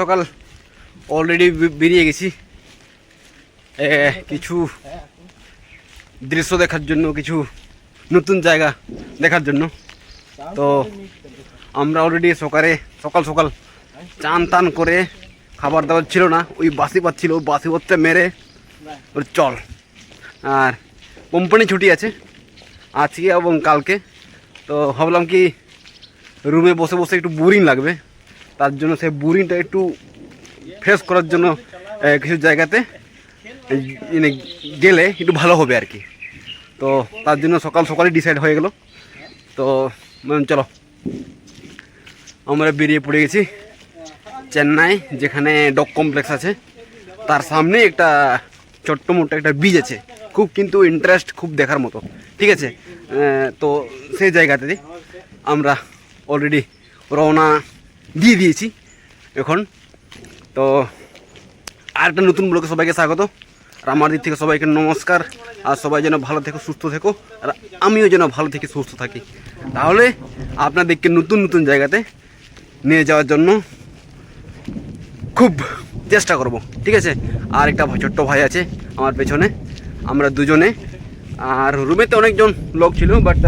সকাল অলরেডি বেরিয়ে গেছি। কিছু দৃশ্য দেখার জন্য, কিছু নতুন জায়গা দেখার জন্য। তো আমরা অলরেডি সকালে, সকাল সকাল চান টান করে খাবার দাবার ছিল না। ওই বাসি পাচ্ছিল বাসি পথটা মেরে ওর চল। আর কোম্পানি ছুটি আছে আজকে এবং কালকে। তো ভাবলাম কি রুমে বসে বসে একটু বোরিং লাগবে। তার জন্য সেই বোরিংটা একটু ফ্রেশ করার জন্য কিছু জায়গাতে গেলে একটু ভালো হবে আর কি। তো তার জন্য সকাল সকালে ডিসাইড হয়ে গেল। তো চলো। আমরা বেরিয়ে পড়ে গেছি চেন্নাই, যেখানে ডক কমপ্লেক্স আছে। তার সামনে একটা ছোট্ট মোটো একটা বীজ আছে। খুব কিন্তু ইন্টারেস্ট খুব দেখার মতো। ঠিক আছে? তো সেই জায়গাতে আমরা অলরেডি রওনা দিয়ে দিয়েছি। এখন তো আর একটা নতুন ব্লকে সবাইকে স্বাগত। আর আমার দিক থেকে সবাইকে নমস্কার। আর সবাই যেন ভালো থেকো, সুস্থ থেকো। আর আমিও যেন ভালো থেকে সুস্থ থাকি। তাহলে আপনাদেরকে নতুন নতুন জায়গাতে নিয়ে যাওয়ার জন্য খুব চেষ্টা করব, ঠিক আছে? আর একটা ছোট্ট ভাই আছে আমার পেছনে। আমরা দুজনে। আর রুমেতে অনেকজন লোক ছিল বাট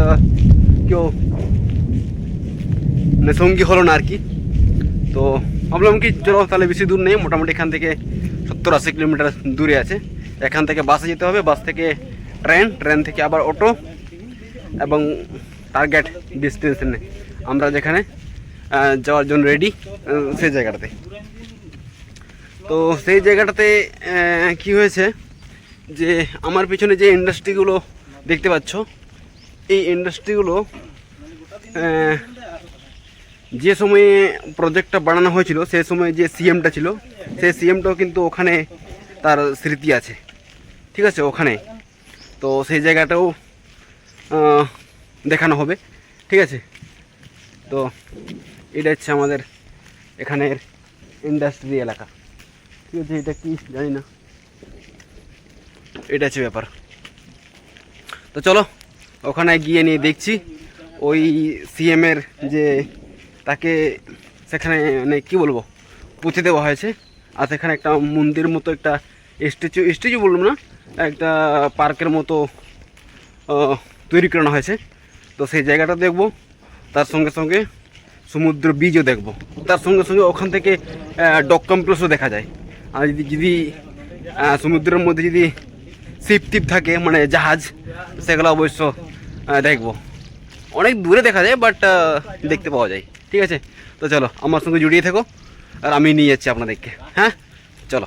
কেউ সঙ্গী হলো না আর কি। তো ভাবলাম কি, চলো তাহলে বেশি দূর নেই, মোটামুটি এখান থেকে সত্তর আশি কিলোমিটার দূরে আছে। এখান থেকে বাসে যেতে হবে, বাস থেকে ট্রেন ট্রেন থেকে আবার অটো এবং টার্গেট ডেস্টিনেশনে। আমরা যেখানে যাওয়ার জন্য রেডি সেই জায়গাটাতে। তো সেই জায়গাটাতে কি হয়েছে যে আমার পিছনে যে ইন্ডাস্ট্রিগুলো দেখতে পাচ্ছ, এই ইন্ডাস্ট্রিগুলো যে সময়ে প্রজেক্টটা বানানো হয়েছিল, সে সময় যে সিএমটা ছিল, সেই সিএমটাও কিন্তু ওখানে তার স্মৃতি আছে। ঠিক আছে? ওখানে। তো সেই জায়গাটাও দেখানো হবে। ঠিক আছে? তো এটা হচ্ছে আমাদের এখানের ইন্ডাস্ট্রি এলাকা। ঠিক আছে? এটা কি? জানি না। এটা হচ্ছে ব্যাপার। তো চলো, ওখানে গিয়ে নিয়ে দেখছি। ওই সিএমের যে তাকে সেখানে মানে কী বলব, পুঁতে দেওয়া হয়েছে। আর সেখানে একটা মন্দির মতো, একটা স্ট্যাচু স্ট্যাচু বললাম না, একটা পার্কের মতো তৈরি করানো হয়েছে। তো সেই জায়গাটা দেখব, তার সঙ্গে সঙ্গে সমুদ্র বীজও দেখব। তার সঙ্গে সঙ্গে ওখান থেকে ডক কমপ্লেক্সও দেখা যায়। আর যদি যদি সমুদ্রের মধ্যে যদি শিপ টিপ থাকে মানে জাহাজ, সেগুলো অবশ্য দেখব। অনেক দূরে দেখা যায় বাট দেখতে পাওয়া যায়। ঠিক আছে? তো চলো, আমার সঙ্গে জুড়িয়ে থেকো, আর আমি নিয়ে যাচ্ছি আপনাদেরকে। হ্যাঁ? চলো।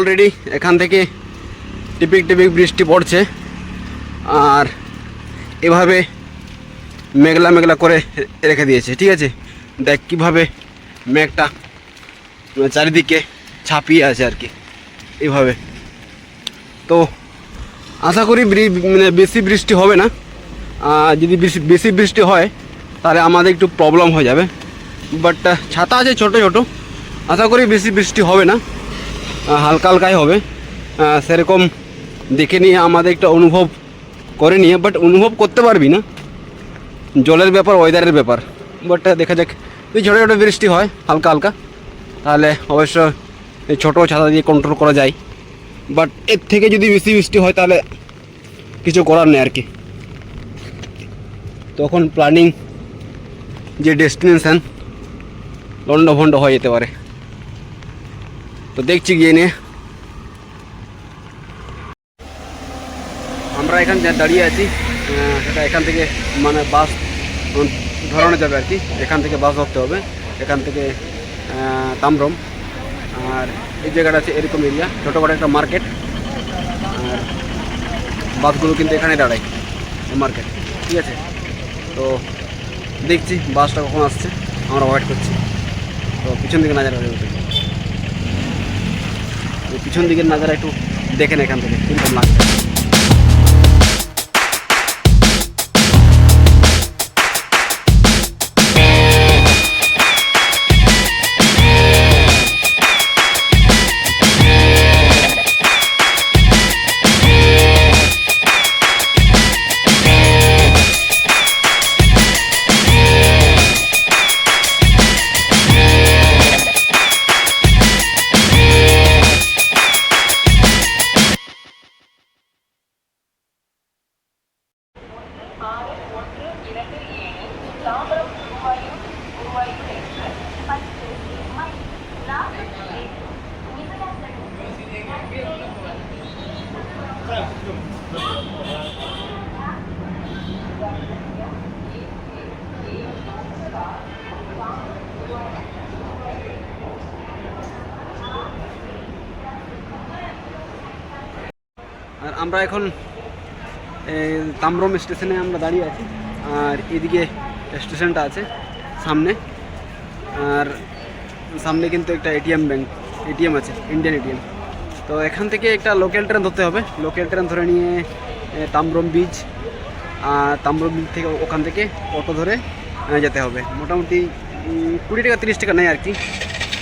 অলরেডি এখান থেকে টিপিক টিপিক বৃষ্টি পড়ছে। আর এভাবে মেঘলা মেঘলা করে রেখে দিয়েছে, ঠিক আছে? দেখ কীভাবে মেঘটা চারিদিকে ছাপিয়ে আছে আর কি, এভাবে। তো আশা করি মানে বেশি বৃষ্টি হবে না। যদি বেশি বৃষ্টি হয়, তাহলে আমাদের একটু প্রবলেম হয়ে যাবে। বাট ছাতা আছে ছোটো ছোটো। আশা করি বেশি বৃষ্টি হবে না। হালকা হালকাই হবে। সেরকম দেখে নিয়ে আমাদের একটা অনুভব করে নিয়ে বাট অনুভব করতে পারবি না। জলের ব্যাপার ওয়েদারের ব্যাপার। বাট দেখা যাক। যদি ছোটো ছোটো বৃষ্টি হয় হালকা হালকা তাহলে অবশ্য এই ছোটো ছাতা দিয়ে কন্ট্রোল করা যায়। বাট এর থেকে যদি বেশি বৃষ্টি হয়, তাহলে কিছু করার নেই আর কি। তখন প্ল্যানিং যে ডেস্টিনেশান লন্ড ভন্ড হয়ে যেতে পারে। তো দেখছি গিয়ে নিয়ে আমরা এখান দাঁড়িয়ে আছি। সেটা এখান থেকে মানে বাস ধরানো যাবে আর কি। এখান থেকে বাস ধরতে হবে। এখান থেকে তামরম। আর এই জায়গাটা আছে এরকম এরিয়া ছোটোখাটো একটা মার্কেট। আর বাসগুলো কিন্তু এখানে দাঁড়ায় মার্কেট। ঠিক আছে? তো দেখছি বাসটা কখন আসছে। আমরা ওয়েট করছি। তো পিছন দিকে নাজারা পিছন দিকের নাজারা একটু দেখেন এখান থেকে কীরকম লাগছে। তাম্রম স্টেশনে আমরা দাঁড়িয়ে আছি, আর এদিকে স্টেশনটা আছে সামনে, আর সামনে কিন্তু একটা এটিএম ব্যাংক এটিএম আছে ইন্ডিয়ান এটিএম তো এখান থেকে একটা লোকাল ট্রেন ধরতে হবে লোকাল ট্রেন ধরে নিয়ে তাম্রম বীজ আর তাম্রম বীজ থেকে ওখান থেকে অটো ধরে যেতে হবে। মোটামুটি কুড়ি টাকা, তিরিশ টাকা নেয় আর কি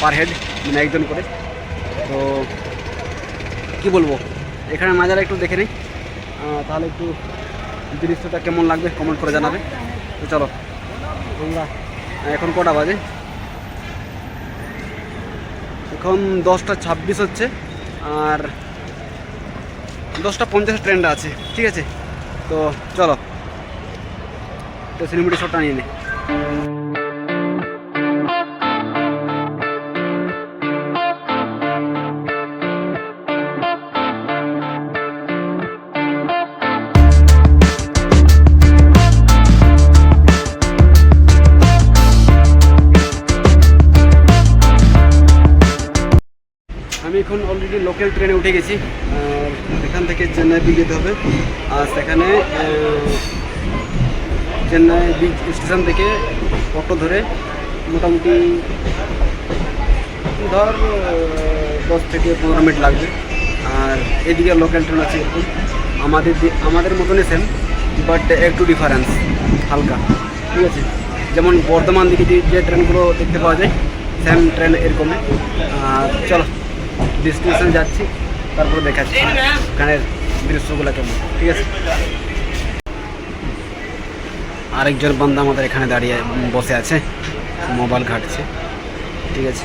পার হেড মানে একজন করে। তো কি বলব, এখানে নাজারা একটু দেখে নিই তাহলে একটু দৃশ্যটা কেমন লাগবে কমেন্ট করে জানাবে। তো চলো এখন কটা বাজে? এখন দশটা ছাব্বিশ হচ্ছে, আর দশটা পঞ্চাশ ট্রেনটা আছে, ঠিক আছে? তো চলো, তো সিনেমাটি শটটা নিয়ে নে। আমি এখন অলরেডি লোকাল ট্রেনে উঠে গেছি। এখান থেকে চেন্নাই বিচ যেতে হবে। আর সেখানে চেন্নাই বিচ স্টেশন থেকে অটো ধরে মোটামুটি ধর দশ থেকে পনেরো মিনিট লাগবে। আর এদিকে লোকাল ট্রেন আছে এরকম। আমাদের আমাদের মতনই সেম বাট একটু ডিফারেন্স হালকা। ঠিক আছে? যেমন বর্ধমান দিকে যে ট্রেনগুলো দেখতে পাওয়া যায় সেম ট্রেন এরকমই। আর চলো। ডেস্টিনেশন যাচ্ছি, তারপরে দেখাচ্ছি ওখানের দৃশ্যগুলো কেমন, ঠিক আছে? আরেকজন বান্দা আমাদের এখানে দাঁড়িয়ে বসে আছে, মোবাইল ঘাটছে, ঠিক আছে?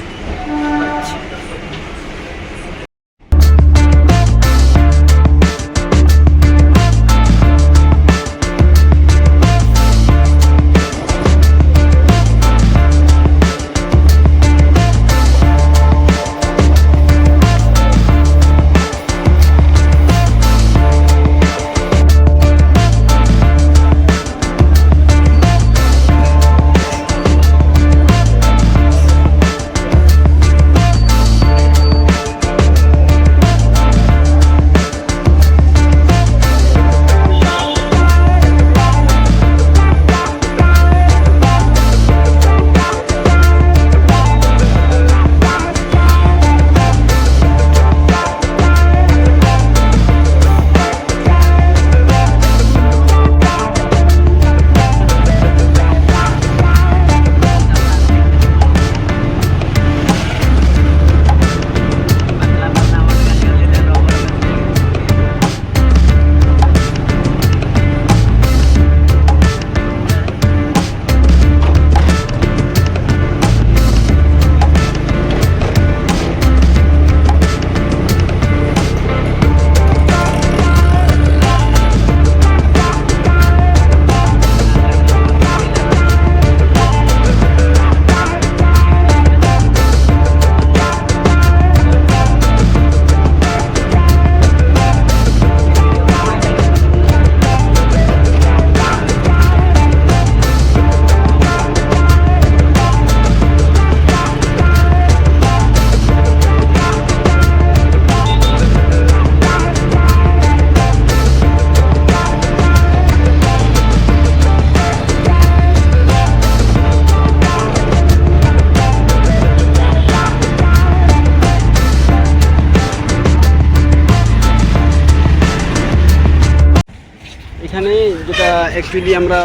অ্যাকচুয়ালি আমরা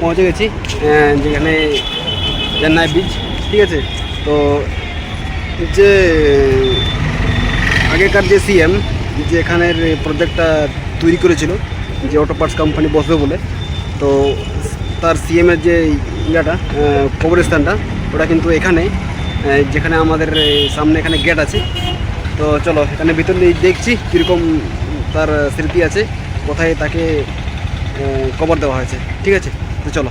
পৌঁছে গেছি যেখানে চেন্নাই বিচ ঠিক আছে? তো যে আগেকার যে সিএম যে এখানের প্রজেক্টটা তৈরি করেছিল, যে অটো পার্টস কোম্পানি বসবে বলে, তো তার সিএমের যে ইয়েটা কবরস্থানটা, ওটা কিন্তু এখানে যেখানে আমাদের সামনে এখানে গেট আছে। তো চলো, এখানে ভিতর দেখছি কীরকম তার স্মৃতি আছে, কোথায় তাকে কবর দেওয়া হয়েছে। ঠিক আছে? তো চলো।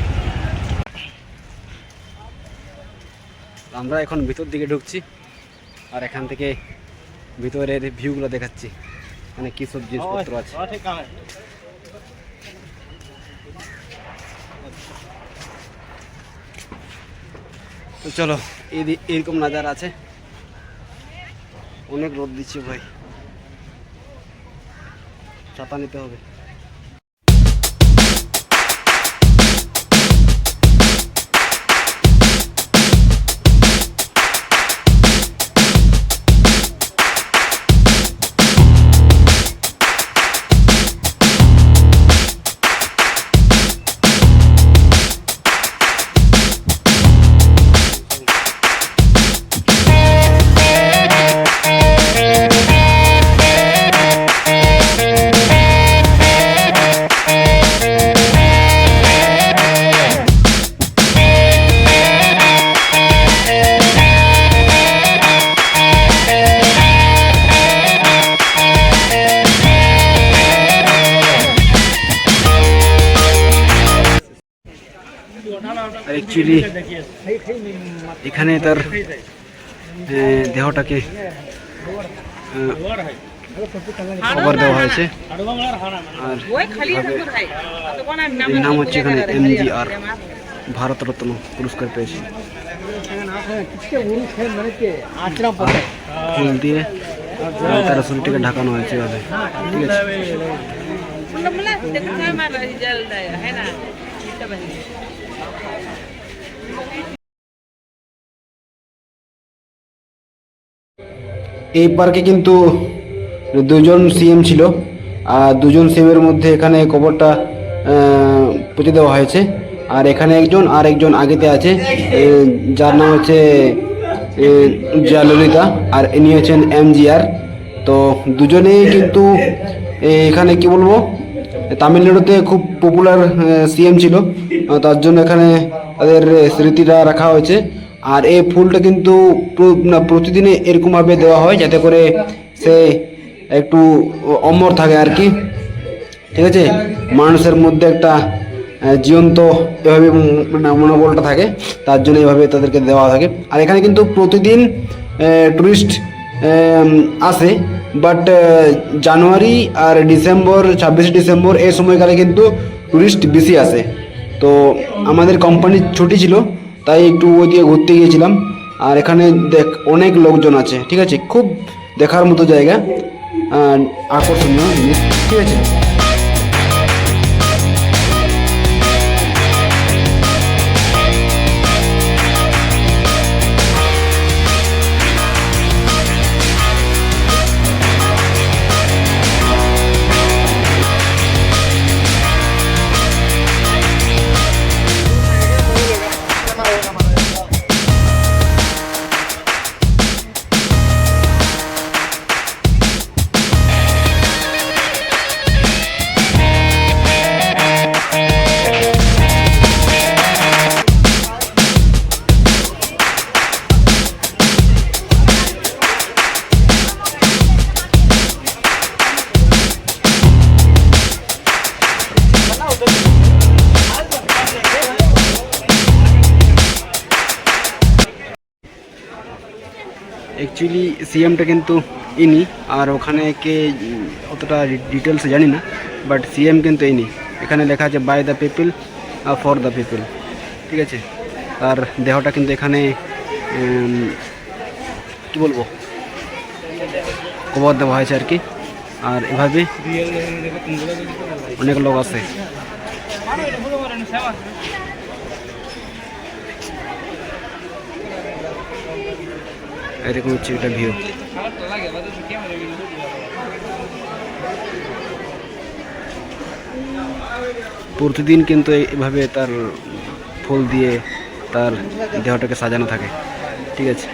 আমরা এখন ভিতর দিকে ঢুকছি আর এখান থেকে ভিতরের ভিউগুলো দেখাচ্ছি। মানে কী সব জিনিসপত্র আছে? তো চলো এই এরকম নাজার আছে। অনেক রোদ দিচ্ছে ভাই। ছাতা নিতে হবে। অ্যাকচুয়ালি এখানে তার দেহটাকে খবর দেওয়া হয়েছে। আর নাম হচ্ছে এখানে এমজিআর ভারতরত্ন পুরস্কার পেয়েছে। ফুল দিয়ে তার শরীরটাকে ঢাকানো হয়েছে এভাবে। ঠিক আছে। এই পার্কে কিন্তু দুজন সিএম ছিল, আর দুজন সিএমের মধ্যে এখানে কবরটা পুঁতে দেওয়া হয়েছে। আর এখানে একজন আর একজন আগেতে আছে যার নাম হচ্ছে জয়ললিতা আর ইনি হচ্ছেন এমজিআর তো দুজনেই কিন্তু এখানে কি বলব, তামিলনাড়ুতে খুব পপুলার সিএম ছিল। তার জন্য এখানে তাদের স্মৃতিটা রাখা হয়েছে। আর এই ফুলটা কিন্তু প্রতিদিনে এরকমভাবে দেওয়া হয় যাতে করে সে একটু অমর থাকে আর কি। ঠিক আছে? মানুষের মধ্যে একটা জীবন্ত এভাবে মানে মনোবলটা থাকে, তার জন্য এভাবে তাদেরকে দেওয়া থাকে। আর এখানে কিন্তু প্রতিদিন টুরিস্ট আসে বাট জানুয়ারি আর ডিসেম্বর, ছাব্বিশে ডিসেম্বর এই সময়কালে কিন্তু টুরিস্ট বেশি আসে। তো আমাদের কোম্পানি ছুটি ছিল তাই একটু ওই ওইদিকে ঘুরতে গিয়েছিলাম। আর এখানে দেখ, অনেক লোকজন আছে, ঠিক আছে? খুব দেখার মতো জায়গা। আকর্ষণীয় জিনিস, ঠিক আছে? সিএমটা কিন্তু ইনি, আর ওখানে কে অতটা ডিটেলস জানি না বাট সিএম কিন্তু ইনি। এখানে লেখা আছে বাই দ্য পিপল আর ফর দ্য পিপল ঠিক আছে? তার দেহটা কিন্তু এখানে কি বলব? কবর দেওয়া হয়েছে আর কি। আর এভাবে অনেক লোক আছে। এরকম হচ্ছে একটা ভিউ প্রতিদিন কিন্তু এভাবে তার ফুল দিয়ে তার দেহটাকে সাজানো থাকে। ঠিক আছে।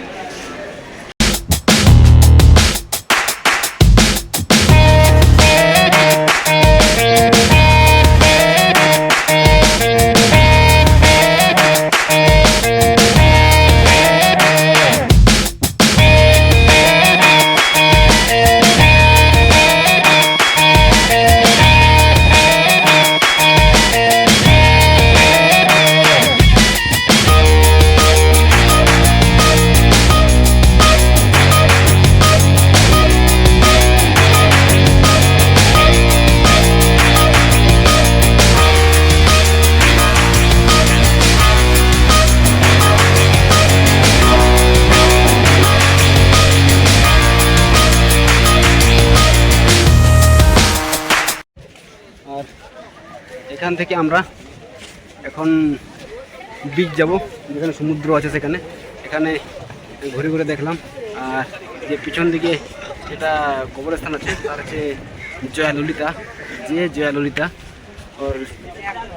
আমরা। এখন বিচ যাব, যেখানে সমুদ্র আছে সেখানে। এখানে ঘুরে ঘুরে দেখলাম। আর যে পিছন দিকে যেটা কবরস্থান আছে, তার হচ্ছে জয়া ললিতা। যে জয়া ললিতা, ওর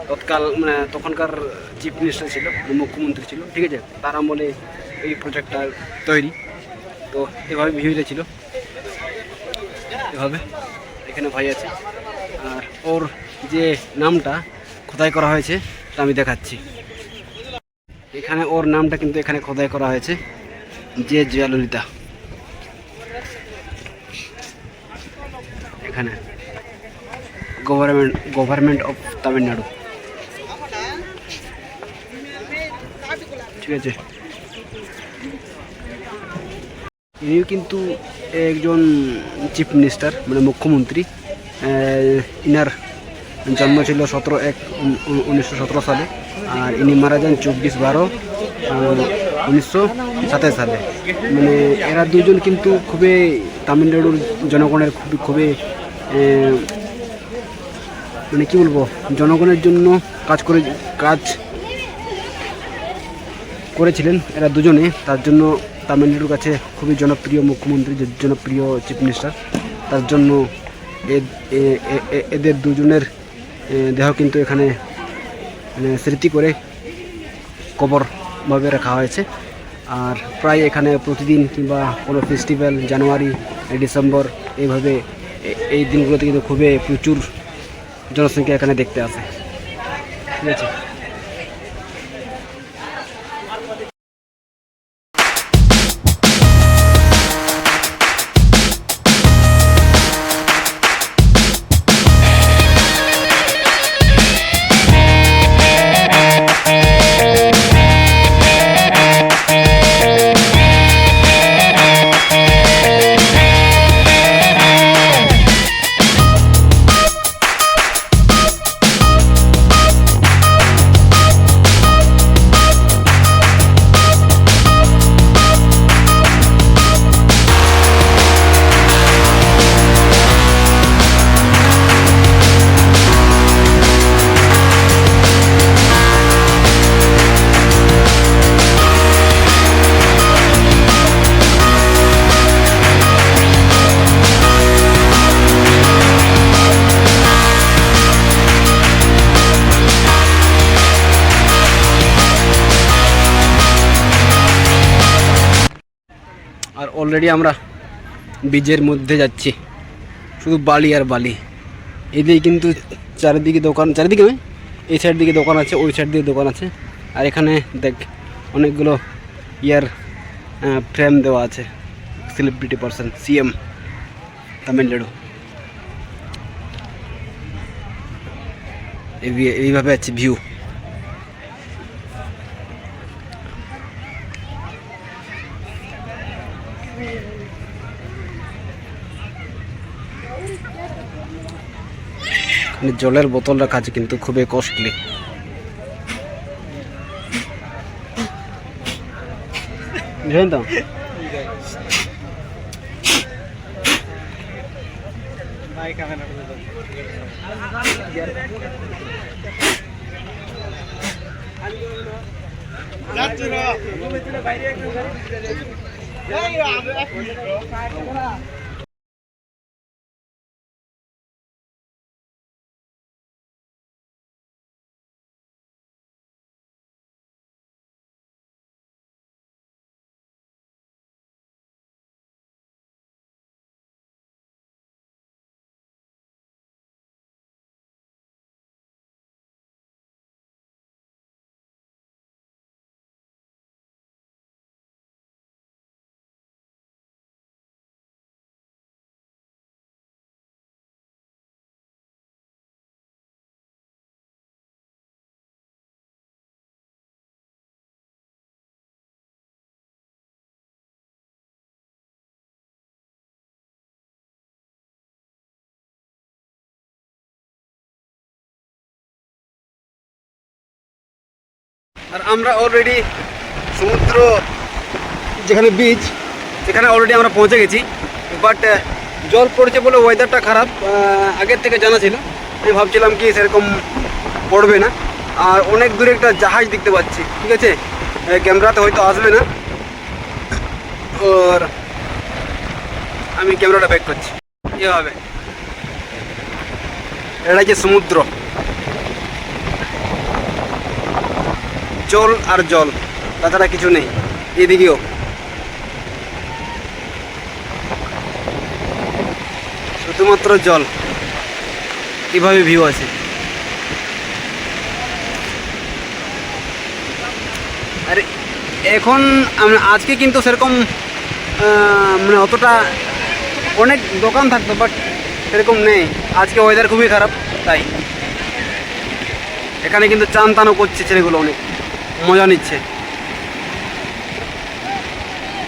তৎকাল মানে তখনকার চিফ মিনিস্টার ছিল মানে মুখ্যমন্ত্রী ছিল, ঠিক আছে? তার আমলে এই প্রজেক্টটা তৈরি। তো এভাবে ভিউটা ছিল। এভাবে এখানে ভাই আছে। আর ওর যে নামটা খোদাই করা হয়েছে তা আমি দেখাচ্ছি। এখানে ওর নামটা কিন্তু এখানে খোদাই করা হয়েছে যে জয়াললিতা। এখানে। গভর্নমেন্ট গভর্নমেন্ট অফ তামিলনাড়ু ঠিক আছে। ইনিও কিন্তু একজন চিফ মিনিস্টার মানে মুখ্যমন্ত্রী ইনার জন্ম ছিল সতেরো এক উনিশশো সতেরো সালে, আর ইনি মারা যান চব্বিশ বারো উনিশশো সাতাশ সালে। মানে এরা দুজন কিন্তু খুবই তামিলনাড়ুর জনগণের খুবই খুবই মানে কি বলব, জনগণের জন্য কাজ করে, কাজ করেছিলেন এরা দুজনে। তার জন্য তামিলনাড়ুর কাছে খুবই জনপ্রিয় মুখ্যমন্ত্রী, জনপ্রিয় চিফ মিনিস্টার। তার জন্য এদের দুজনের দেহ কিন্তু এখানে মানে স্মৃতি করে কবরভাবে রাখা হয়েছে। আর প্রায় এখানে প্রতিদিন কিংবা কোনো ফেস্টিভ্যাল জানুয়ারি ডিসেম্বর এইভাবে এই দিনগুলোতে কিন্তু খুবই প্রচুর জনসংখ্যা এখানে দেখতে আসে। ঠিক আছে? অলরেডি আমরা বীজের মধ্যে যাচ্ছি। শুধু বালি আর বালি। এদিকে কিন্তু চারিদিকে দোকান, চারিদিকে নয়, এই সাইড দিকে দোকান আছে, ওই সাইড দিকে দোকান আছে। আর এখানে দেখ, অনেকগুলো ইয়ার ফ্রেম দেওয়া আছে। Celebrity person CM Tamil Nadu. এই- এইভাবে আছে ভিউ জলের বোতল রাখা আছে কিন্তু খুবই কস্টলি তো? বাইরে আর আমরা অলরেডি সমুদ্র, যেখানে বিচ সেখানে অলরেডি আমরা পৌঁছে গেছি। বাট জল পড়ছে বলে ওয়েদারটা খারাপ আগের থেকে জানা ছিল। আমি ভাবছিলাম কি সেরকম পড়বে না। আর অনেক দূরে একটা জাহাজ দেখতে পাচ্ছি, ঠিক আছে? ক্যামেরাতে হয়তো আসবে না। আর আমি ক্যামেরাটা ব্যাক করছি। এভাবে এটা যে সমুদ্র। জল আর জল, তাছাড়া কিছু নেই। এদিকেও। শুধুমাত্র জল। কীভাবে ভিউ আছে। আর এখন আজকে কিন্তু সেরকম মানে অতটা অনেক দোকান থাকতো বাট সেরকম নেই। আজকে ওয়েদার খুবই খারাপ, তাই। এখানে কিন্তু চান টানও করছে ছেলেগুলো অনেক। মজা নিচ্ছে।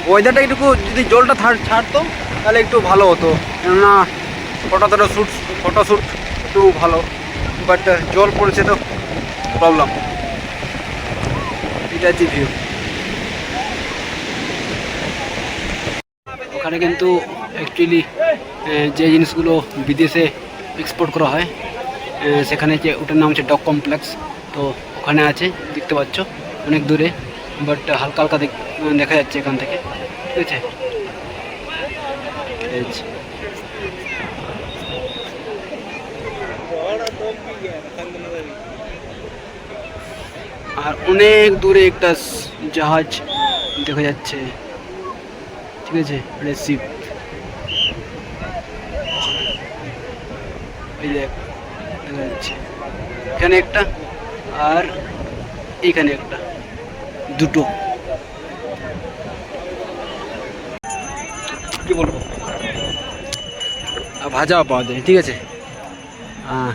ওয়েদারটা একটু যদি জলটা ছাড়তো, তাহলে একটু ভালো হতো। কেননা ফটো টটো শ্যুট ফটো শ্যুট একটু ভালো। বাট জল পড়েছে তো প্রবলেম এটা হচ্ছে ভিউ ওখানে কিন্তু অ্যাকচুয়ালি যে জিনিসগুলো বিদেশে এক্সপোর্ট করা হয় সেখানে যে ওটার নাম হচ্ছে ডক কমপ্লেক্স তো ওখানে আছে, দেখতে পাচ্ছ। অনেক দূরে বাট হালকা হালকা দেখ- যাচ্ছে এখান থেকে। ঠিক আছে। আর অনেক দূরে একটা জাহাজ দেখা যাচ্ছে। ঠিক আছে? রেসিপ দেখা যাচ্ছে। এখানে একটা আর এখানে একটা। দুটো। কি বলব? ভাজা পাওয়া যায় ঠিক আছে? হ্যাঁ।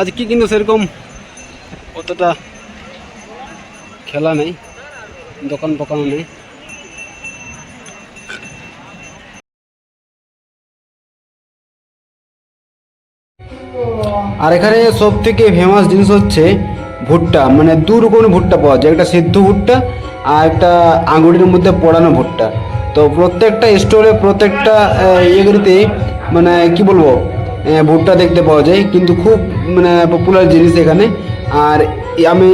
আজকে কিন্তু সেরকম অতটা খেলা নেই দোকান ফোকান নেই। আর এখানে সব থেকে ফেমাস জিনিস হচ্ছে ভুট্টা মানে দু রকমের ভুট্টা পাওয়া যায়। একটা সিদ্ধ ভুট্টা আর একটা আঙুরের মধ্যে পড়ানো ভুট্টা। তো প্রত্যেকটা স্টোরে প্রত্যেকটা ইয়েগুলিতে মানে কি বলব ভুট্টা দেখতে পাওয়া যায়। কিন্তু খুব মানে পপুলার জিনিস এখানে। আর আমি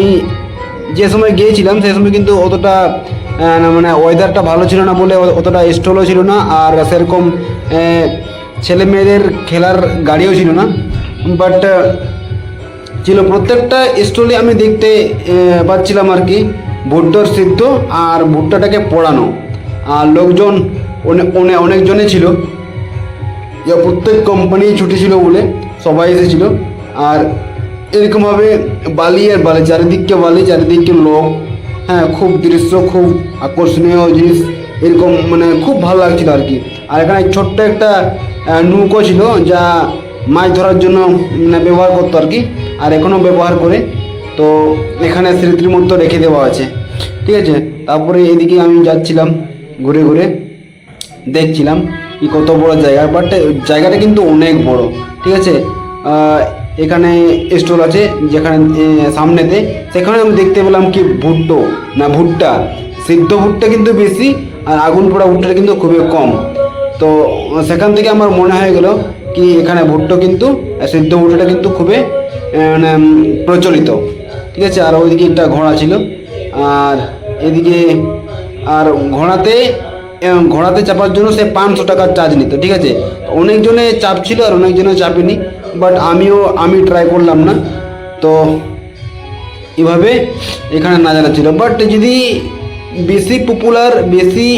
যে সময় গিয়েছিলাম সেই সময় কিন্তু অতটা মানে ওয়েদারটা ভালো ছিল না বলে অতটা স্টলও ছিল না। আর সেরকম ছেলে মেয়েদের খেলার গাড়িও ছিল না। বাট ছিল প্রত্যেকটা স্টলে আমি দেখতে পাচ্ছিলাম আর কি। ভুট্টার সিদ্ধ আর ভুট্টাটাকে পোড়ানো। আর লোকজন অনেক অনেক অনেকজনই ছিল। প্রত্যেক কোম্পানি ছুটি ছিল বলে সবাই এসেছিল। আর এরকমভাবে বালি আর বালি, চারিদিককে বালি, চারিদিককে লোক। হ্যাঁ খুব দৃশ্য, খুব আকর্ষণীয় জিনিস। এরকম মানে খুব ভালো লাগছিল আর কি। আর এখানে ছোট্ট একটা নৌকো ছিল যা মাছ ধরার জন্য মানে ব্যবহার করতো আর কি। আর এখনও ব্যবহার করে, তো এখানে স্মৃতির মতো রেখে দেওয়া আছে। ঠিক আছে? তারপরে এদিকে আমি যাচ্ছিলাম, ঘুরে ঘুরে দেখছিলাম কি কত বড় জায়গা বাট জায়গাটা কিন্তু অনেক বড়। ঠিক আছে? এখানে স্টল আছে, যেখানে সামনেতে, সেখানে আমি দেখতে পেলাম কি ভুট্টো, না ভুট্টা। সিদ্ধ ভুট্টা কিন্তু বেশি, আর আগুন পোড়া ভুট্টা কিন্তু খুবই কম। তো সেখান থেকে আমার মনে হয়ে গেল কি এখানে ভুট্টো কিন্তু, সিদ্ধ ভুট্টাটা কিন্তু খুবই প্রচলিত। ঠিক আছে? আর ওইদিকে একটা ঘোড়া ছিল। আর এদিকে, আর ঘোড়াতে ঘোড়াতে চাপার জন্য সে পাঁচশো টাকার চার্জ নিত, ঠিক আছে? অনেকজনে চাপ ছিল আর অনেকজনে চাপেনি বাট আমিও, আমি ট্রাই করলাম না। তো এভাবে এখানে না জানা ছিল। বাট যদি বেশি পপুলার বেশি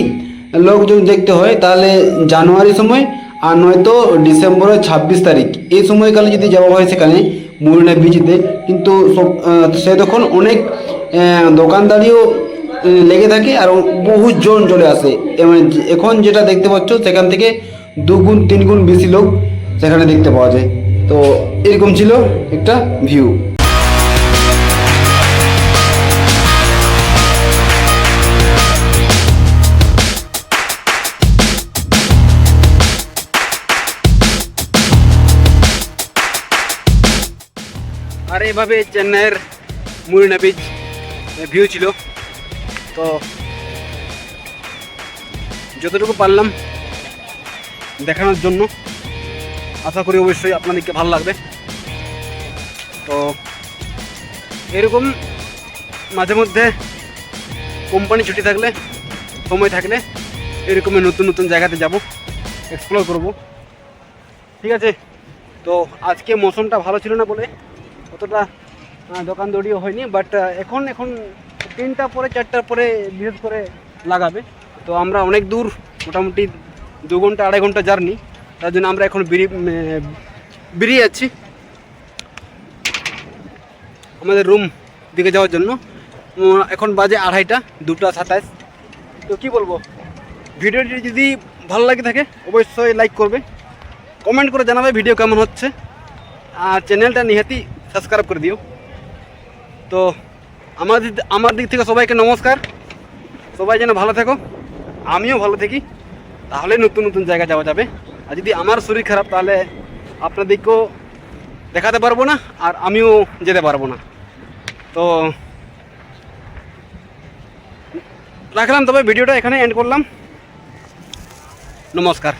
লোকজন দেখতে হয়, তাহলে জানুয়ারি সময় আর নয়তো ডিসেম্বরের ছাব্বিশ তারিখ, এই সময়কালে যদি যাওয়া হয় সেখানে মুরিনা বিচিতে কিন্তু সে তখন অনেক দোকানদারিও লেগে থাকে আর বহু জন চলে আসে। এবং মানে এখন যেটা দেখতে পাচ্ছ, সেখান থেকে দুগুণ, তিনগুণ বেশি লোক সেখানে দেখতে পাওয়া যায়। তো এরকম ছিল একটা ভিউ এভাবে চেন্নাইয়ের মুরিনা বিচ ভিউ ছিল। তো যতটুকু পারলাম দেখানোর জন্য, আশা করি অবশ্যই আপনাদেরকে ভালো লাগবে। তো এরকম মাঝে মধ্যে কোম্পানি ছুটি থাকলে, সময় থাকলে এরকমই নতুন নতুন জায়গাতে যাব এক্সপ্লোর করব। ঠিক আছে? তো আজকে মৌসুমটা ভালো ছিল না বলে অতটা দোকান দৌড়িও হয়নি বাট এখন এখন তিনটা পরে, চারটার পরে বিশেষ করে লাগাবে। তো আমরা অনেক দূর, মোটামুটি দু ঘণ্টা, আড়াই ঘণ্টা জার্নি, তার জন্য আমরা এখন বেরিয়ে বেরিয়ে যাচ্ছি আমাদের রুম দিকে যাওয়ার জন্য। এখন বাজে আড়াইটা, দুটো সাতাশ। তো কি বলব? ভিডিওটি যদি ভালো লাগে থাকে, অবশ্যই লাইক করবে। কমেন্ট করে জানাবে ভিডিও কেমন হচ্ছে। আর চ্যানেলটা নিহাতি সাবস্ক্রাইব করে দিও। তো আমার আমার দিক থেকে সবাইকে নমস্কার। সবাই যেন ভালো থেকো। আমিও ভালো থাকি। তাহলে নতুন নতুন জায়গা যাওয়া যাবে। আর যদি আমার শরীর খারাপ, তাহলে আপনাদেরকেও দেখাতে পারব না, আর আমিও যেতে পারব না। তো রাখলাম, তবে ভিডিওটা এখানে এন্ড করলাম। নমস্কার।